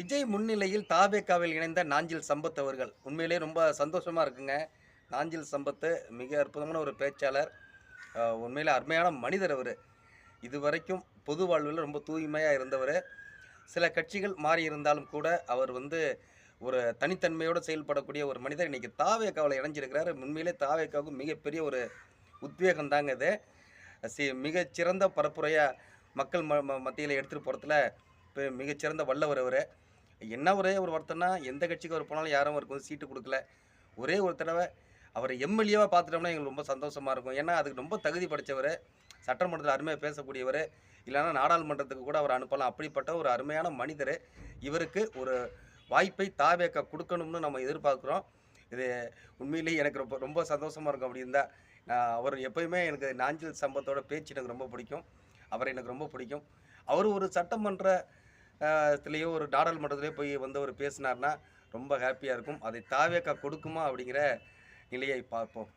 விஜய் முன்னிலையில் தாபேக்காவில் இணைந்த நாஞ்சில் சம்பத் அவர்கள். உண்மையிலேயே ரொம்ப சந்தோஷமாக இருக்குங்க. நாஞ்சில் சம்பத்து மிக அற்புதமான ஒரு பேச்சாளர். உண்மையில் அருமையான மனிதர் அவர். இதுவரைக்கும் பொது வாழ்வில் ரொம்ப தூய்மையாக இருந்தவர். சில கட்சிகள் மாறி இருந்தாலும் கூட அவர் வந்து ஒரு தனித்தன்மையோடு செயல்படக்கூடிய ஒரு மனிதர். இன்றைக்கி தாவேக்காவில் இணைஞ்சிருக்கிறாரு. உண்மையிலே தாவேக்காவுக்கு மிகப்பெரிய ஒரு உத்வேகம் தாங்க இது. சி மிகச்சிறந்த பரப்புரையாக மக்கள் ம ம- மத்தியில் எடுத்துகிட்டு போகிறதுல இப்போ மிகச்சிறந்த வல்லவர் அவர். என்ன ஒரே ஒரு ஒருத்தர்னா எந்த கட்சிக்கு அவர் போனாலும் யாரும் அவருக்கு வந்து சீட்டு கொடுக்கல. ஒரே ஒரு தடவை அவரை எம்எல்ஏவாக பார்த்துட்டோம்னா எங்களுக்கு ரொம்ப சந்தோஷமாக இருக்கும். ஏன்னா அதுக்கு ரொம்ப தகுதி படித்தவர் சட்டமன்றத்தில் அருமையாக பேசக்கூடியவர் இல்லைன்னா நாடாளுமன்றத்துக்கு கூட அவர் அனுப்பலாம். அப்படிப்பட்ட ஒரு அருமையான மனிதர். இவருக்கு ஒரு வாய்ப்பை தாவேக்க கொடுக்கணும்னு நம்ம எதிர்பார்க்குறோம். இது உண்மையிலேயே எனக்கு ரொம்ப ரொம்ப சந்தோஷமாக இருக்கும் அப்படி இருந்தால் நான் அவர் எப்பயுமே எனக்கு நாஞ்சில் சம்பத்தோட பேச்சு எனக்கு ரொம்ப பிடிக்கும். அவரை எனக்கு ரொம்ப பிடிக்கும். அவர் ஒரு சட்டமன்ற இதுலேயோ ஒரு ஒரு நாடாளுமன்றத்திலேயோ போய் வந்து அவர் பேசினார்னா ரொம்ப ஹாப்பியாக இருக்கும். அதை தாவேக்கா கொடுக்குமா அப்படிங்கிற நிலையை பார்ப்போம்.